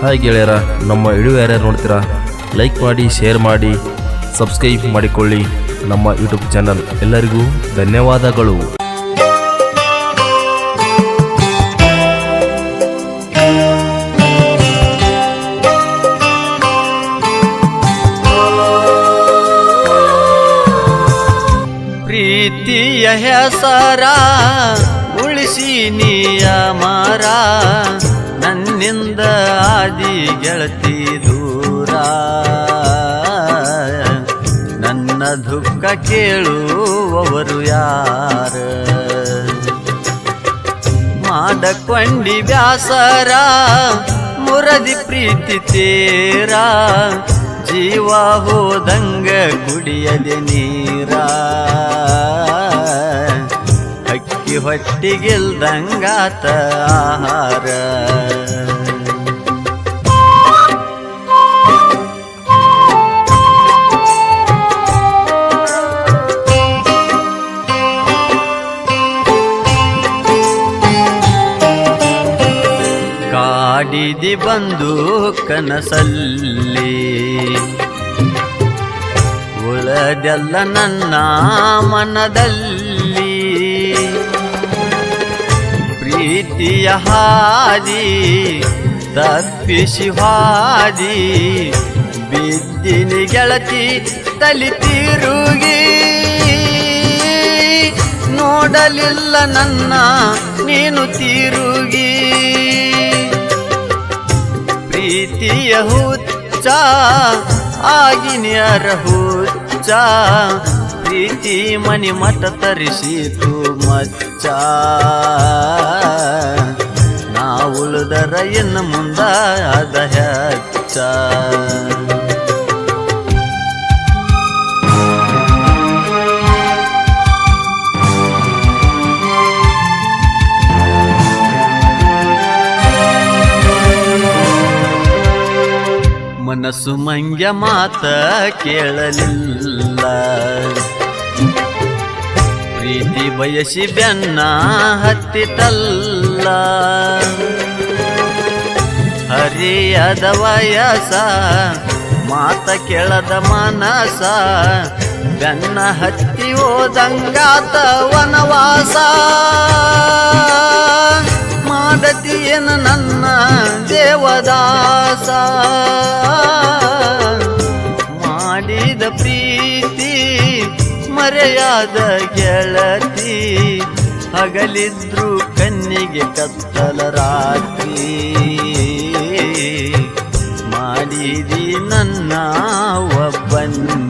Hi ಗೆಳೆಯರ, ನಮ್ಮ video ಯಾರ್ಯಾರು ನೋಡ್ತೀರಾ? ಲೈಕ್ ಮಾಡಿ ಶೇರ್ ಮಾಡಿ ಸಬ್ಸ್ಕ್ರೈಬ್ ಮಾಡಿಕೊಳ್ಳಿ ನಮ್ಮ ಯೂಟ್ಯೂಬ್ ಚಾನಲ್ ಎಲ್ಲರಿಗೂ ಧನ್ಯವಾದಗಳು. ಪ್ರೀತಿಯ ಹೆಸರ, ಉಳಿಸಿ ನೀಯ ಮಾರ ನನ್ನಿಂದ ಆದಿ ಗೆಳತಿ ದೂರ. ನನ್ನ ದುಃಖ ಕೇಳುವವರು ಯಾರ? ಮಾಡಕೊಂಡಿ ವ್ಯಾಸರ, ಮುರದಿ ಪ್ರೀತಿ ತೇರ. ಜೀವ ಹೋದಂಗ ಕುಡಿಯದೆ ನೀರ. ಹೊಟ್ಟಿಗಿಲ್ದಂಗಾತ ಆಹಾರ. ಕಾಡಿದಿ ಬಂದು ಕನಸಲ್ಲಿ ಉಳದೆಲ್ಲ ನನ್ನ ಮನದಲ್ಲಿ ಪ್ರೀತಿಯ ಹಾದಿ, ತಪ್ಪಿಸಿ ಹಾದಿ, ಬಿದ್ದಿನಿ ಗೆಳತಿ ತಲಿ ತಿರುಗಿ. ನೋಡಲಿಲ್ಲ ನನ್ನ, ನೀನು ತಿರುಗಿ. ಪ್ರೀತಿಯ ಹುಚ್ಚ, ಆಗಿನಿಯರ ಹುಚ್ಚ ಪ್ರೀತಿ ಮನಿ ಮಠ ತರಿಸಿತು ಮಚ್ಚ. ನಾ ಉಳಿದರ ಇನ್ನು ಮುಂದ ಅದ ಹೆಚ್ಚ. ಮನಸ್ಸು ಮಂಗ್ಯ ಮಾತ ಕೇಳಲಿಲ್ಲ. ಪ್ರೀತಿ ಬಯಸಿ ಬೆನ್ನ ಹತ್ತಿತಲ್ಲ. ಹರಿಯದ ವಯಸ, ಮಾತ ಕೇಳದ ಮನಸ, ಬೆನ್ನ ಹತ್ತಿ ಹೋದಂಗಾತ ವನವಾಸ. ಮಾದತಿಯನ ನನ್ನ ದೇವದಾಸ ಮರೆಯಾದ ಗೆಳತಿ ಹಗಲಿದ್ರು ಕಣ್ಣಿಗೆ ಕತ್ತಲ ರಾತ್ರಿ. ಮಾಡಿದಿ ನನ್ನ ಒಬ್ಬಂತಿ